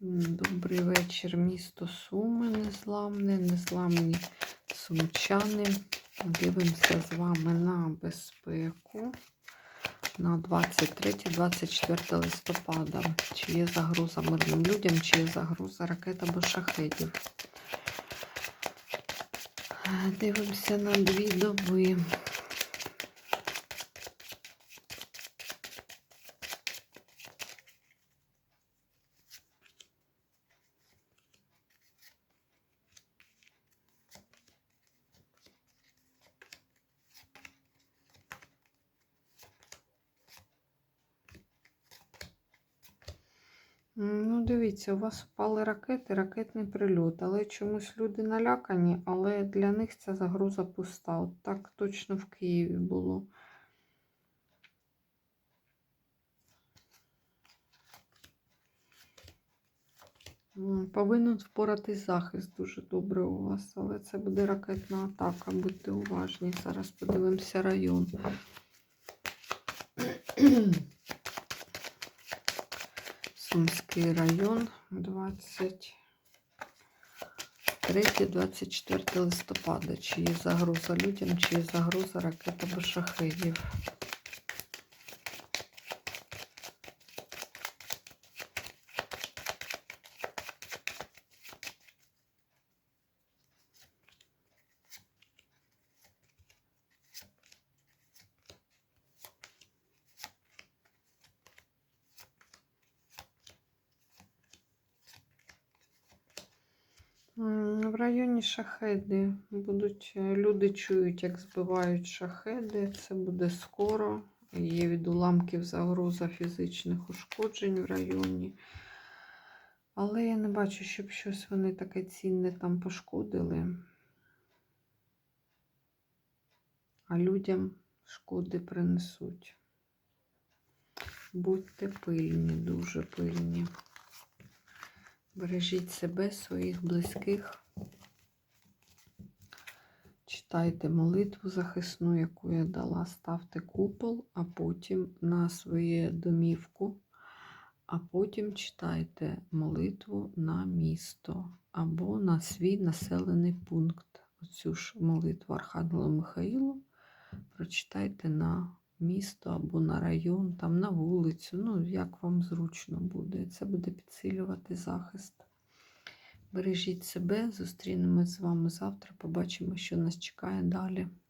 Добрий вечір, місто Суми, незламне, незламні сумчани. Дивимося з вами на безпеку на 23-24 листопада. Чи є загроза мирним людям, чи є загроза ракет або шахедів. Дивимося на дві доби. Ну, дивіться, у вас впали ракети, ракетний прильот, але чомусь люди налякані, але для них ця загроза пуста. От так точно в Києві було. Повинен впоратись захист дуже добре у вас, але це буде ракетна атака. Будьте уважні. Зараз подивимося район. Сумський район 23-24 листопада. Чи є загроза людям, чи є загроза ракет або шахедів. М, В районі шахеди будуть е, люди чують, як збивають шахеди. Це буде скоро. Є від уламків загроза фізичних ушкоджень в районі. Але я не бачу, щоб щось вони таке цінне там пошкодили. А людям шкоди принесуть. Будьте пильні, дуже пильні. Бережіть себе, своїх близьких. Читайте молитву захисну, яку я дала. Ставте купол, а потім на своє домівку, а потім читайте молитву на місто або на свій населений пункт. Оцю ж молитву Архангелу Михаїлу прочитайте на місто або на район, там на вулицю, ну, як вам зручно буде. Це буде підсилювати захист. Бережіть себе, зустрінемось з вами завтра. Побачимо, що нас чекає далі.